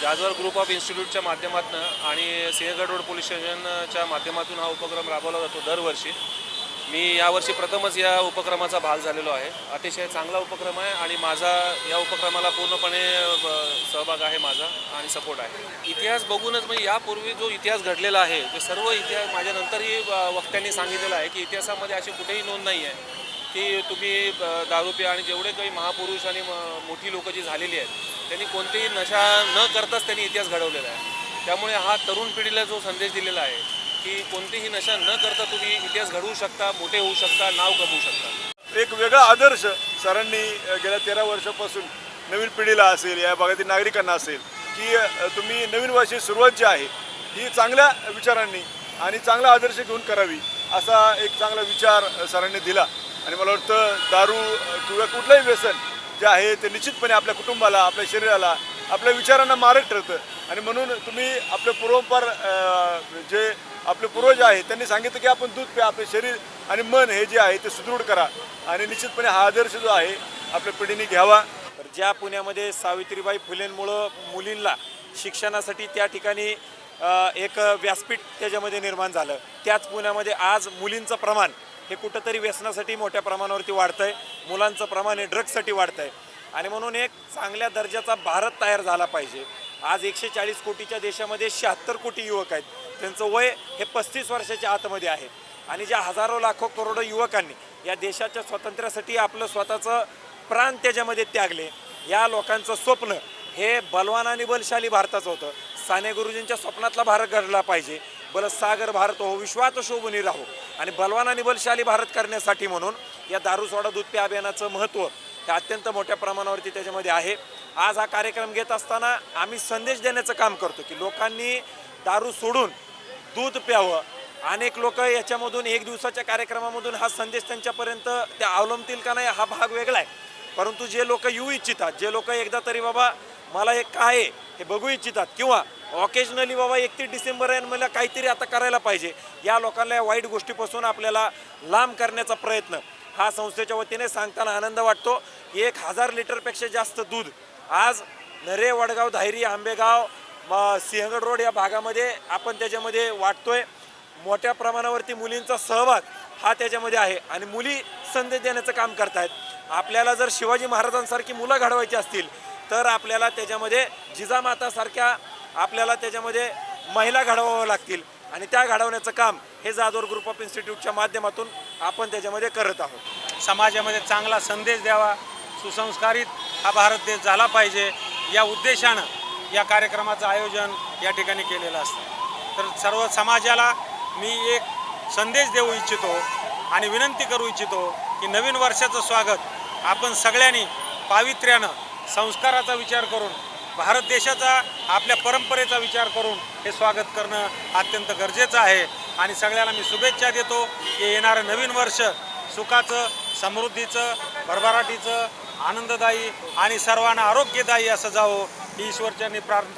जाजवर group of इन्स्टिट्यूटच्या माध्यमातून आणि Sinhagad road police स्टेशनच्या माध्यमातून हा उपक्रम राबवला जातो दरवर्षी. मी यावर्षी प्रथमच या उपक्रमाचा भाग झालेलो आहे. अतिशय चांगला उपक्रम आहे आणि माझा या उपक्रमाला पूर्णपणे सहभाग आहे माझा आणि सपोर्ट आहे. इतिहास बघूनच म्हणजे यापूर्वी जो इतिहास घडलेला आहे ते सर्व इतिहास माझ्यानंतरही वक्त्यांनी सांगितलेलं आहे की इतिहासामध्ये अशी कुठेही नोंद नाही आहे की तुम्ही अ, दारू प्या आणि जेवढे काही महापुरुष आणि म- मोठी लोकं जी झालेली आहेत त्यांनी कोणतीही नशा न करताच त्यांनी इतिहास घडवलेला आहे. त्यामुळे हा तरुण पिढीला जो संदेश दिलेला आहे की कोणतीही नशा न करता तुम्ही इतिहास घडवू शकता मोठे होऊ शकता नाव कमवू शकता. एक वेगळा आदर्श सरांनी गेल्या तेरा वर्षापासून नवीन पिढीला असेल या भागातील नागरिकांना असेल की तुम्ही नवीन वर्षी सुरुवात जी आहे ही चांगल्या विचारांनी आणि चांगला आदर्श घेऊन करावी असा एक चांगला विचार सरांनी दिला. आणि मला वाटतं दारू किंवा कुठलंही व्यसन जे आहे ते निश्चितपणे आपल्या कुटुंबाला आपल्या शरीराला आपल्या विचारांना मारक ठरतं. आणि म्हणून तुम्ही आपले पूर्वपार जे आपले पूर्वज आहेत त्यांनी सांगितलं की आपण दूध प्या आपले शरीर आणि मन हे जे आहे ते सुदृढ करा. आणि निश्चितपणे हा आदर्श जो आहे आपल्या पिढीने घ्यावा. तर ज्या पुण्यामध्ये सावित्रीबाई फुलेंमुळं मुलींना शिक्षणासाठी त्या ठिकाणी एक व्यासपीठ त्याच्यामध्ये निर्माण झालं. त्याच पुण्यामध्ये आज मुलींचं प्रमाण हे कुठंतरी व्यसनासाठी मोठ्या प्रमाणावरती वाढतं आहे मुलांचं प्रमाण हे ड्रग्जसाठी वाढतं आहे आणि म्हणून एक चांगल्या दर्जाचा भारत तयार झाला पाहिजे. आज एकशे चाळीस कोटीच्या देशामध्ये शहात्तर कोटी युवक आहेत. त्यांचं वय हे पस्तीस वर्षाच्या आतमध्ये आहे. आणि ज्या हजारो लाखो करोडो युवकांनी या देशाच्या स्वातंत्र्यासाठी आपलं स्वतःचं प्राण त्याच्यामध्ये त्यागले. या लोकांचं स्वप्न हे बलवान आणि बलशाली भारताचं होतं. साने गुरुजींच्या स्वप्नातला भारत घडला पाहिजे. बलसागर भारत हो विश्वात शोभनी राहो. आणि बलवान आणि बलशाली भारत करण्यासाठी म्हणून या दारू सोडा दूध प्या अभियानाचं महत्त्व हे अत्यंत मोठ्या प्रमाणावरती त्याच्यामध्ये आहे. आज हा कार्यक्रम घेत असताना आम्ही संदेश देण्याचं काम करतो की लोकांनी दारू सोडून दूध प्यावं. अनेक लोक याच्यामधून एक दिवसाच्या कार्यक्रमामधून हा संदेश त्यांच्यापर्यंत ते अवलंबतील का नाही हा भाग वेगळा आहे. परंतु जे लोक येऊ इच्छितात जे लोक एकदा तरी बाबा मला हे काय आहे हे बघू इच्छितात किंवा ऑकेजनली बाबा एकतीस डिसेंबर आहे मला काहीतरी आता करायला पाहिजे. या लोकांना या वाईट गोष्टीपासून आपल्याला लांब करण्याचा प्रयत्न. हा संस्थेच्या वतीने सांगताना आनंद वाटतो. की एक हजार लिटरपेक्षा जास्त दूध आज नरे वडगाव धायरी आंबेगाव सिंहगड रोड या भागामध्ये आपण त्याच्यामध्ये वाटतोय. मोठ्या प्रमाणावरती मुलींचा सहभाग हा त्याच्यामध्ये आहे आणि मुली संदेश देण्याचं काम करतायत. आपल्याला जर शिवाजी महाराजांसारखी मुलं घडवायची असतील तर आपल्याला त्याच्यामध्ये जिजामातासारख्या आपल्याला त्याच्यामध्ये महिला घडवावं लागतील. आणि त्या घडवण्याचं काम हे जाधवर ग्रुप ऑफ इन्स्टिट्यूटच्या माध्यमातून आपण त्याच्यामध्ये करत आहोत. समाजामध्ये चांगला संदेश द्यावा सुसंस्कारित हा भारत देश झाला पाहिजे या उद्देशानं या कार्यक्रमाचं आयोजन या ठिकाणी केलेलं असतं. तर सर्व समाजाला मी एक संदेश देऊ इच्छितो आणि विनंती करू इच्छितो की नवीन वर्षाचं स्वागत आपण सगळ्यांनी पावित्र्यानं संस्काराचा विचार करून भारत देशाचा आपल्या परंपरेचा विचार करून हे स्वागत करणं अत्यंत गरजेचं आहे. आणि सगळ्याला मी शुभेच्छा देतो की येणारं नवीन वर्ष सुखाचं समृद्धीचं भरभराटीचं आनंददायी आणि सर्वांना आरोग्यदायी असं जावं. ही ईश्वरच्यांनी प्रार्थना